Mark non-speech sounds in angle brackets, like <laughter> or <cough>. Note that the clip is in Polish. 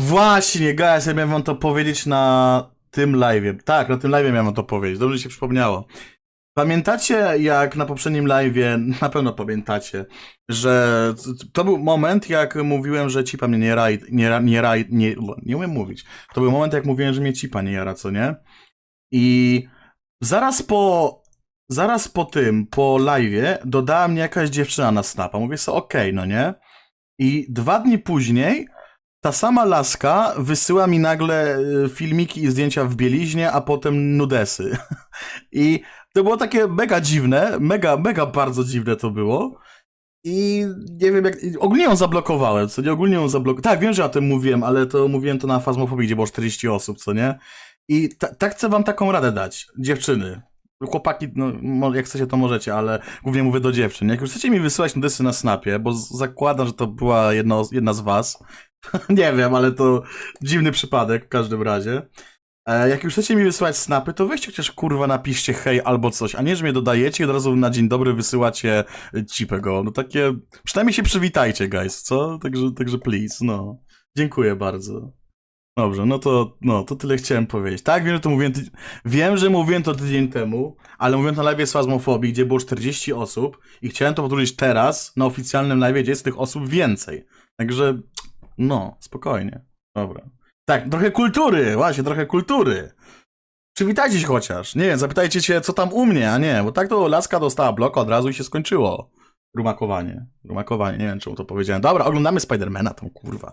Właśnie, guys, ja miałem wam to powiedzieć na tym live'ie. Tak, na tym live'ie miałem wam to powiedzieć. Dobrze się przypomniało. Pamiętacie, jak na poprzednim live'ie, na pewno pamiętacie, że to był moment, jak mówiłem, że cipa mnie nie raj, nie, ra- nie raj, nie, nie umiem mówić. To był moment, jak mówiłem, że mnie cipa nie jara, co nie? I zaraz po, zaraz po tym, po live'ie, dodała mnie jakaś dziewczyna na snapa. Mówię sobie, okej, no nie? I dwa dni później ta sama laska wysyła mi nagle y, filmiki i zdjęcia w bieliźnie, a potem nudesy. <laughs> I to było takie mega dziwne, mega, mega bardzo dziwne to było. I nie wiem jak. Ogólnie ją zablokowałem, co nie? Ogólnie ją zablokowałem. Tak, wiem, że o tym mówiłem, ale to mówiłem to na Fazmofobii, gdzie było 40 osób, co nie? I ta, tak chcę wam taką radę dać, dziewczyny. Chłopaki, no, jak chcecie, to możecie, ale głównie mówię do dziewczyn. Jak już chcecie mi wysyłać nudesy na snapie, bo zakładam, że to była jedna, jedna z was. <laughs> nie wiem, ale to dziwny przypadek w każdym razie. E, jak już chcecie mi wysyłać snapy, to weźcie chociaż kurwa napiszcie hej albo coś, a nie, że mnie dodajecie i od razu na dzień dobry wysyłacie e, cipego. No takie, przynajmniej się przywitajcie, guys, co? Także, także please, no. Dziękuję bardzo. Dobrze, no to, no, to tyle chciałem powiedzieć. Tak, wiem, że to mówiłem, ty... wiem, że mówiłem to tydzień temu, ale mówiłem na live z gdzie było 40 osób i chciałem to powtórzyć teraz, na oficjalnym live, gdzie jest tych osób więcej. Także, no, spokojnie. Dobra. Tak, trochę kultury, właśnie, trochę kultury. Przywitajcie się chociaż. Nie zapytajcie się, co tam u mnie, a nie, bo tak to laska dostała blok od razu i się skończyło. Rumakowanie. Rumakowanie, nie wiem, czemu to powiedziałem. Dobra, oglądamy Spidermana, tą kurwa.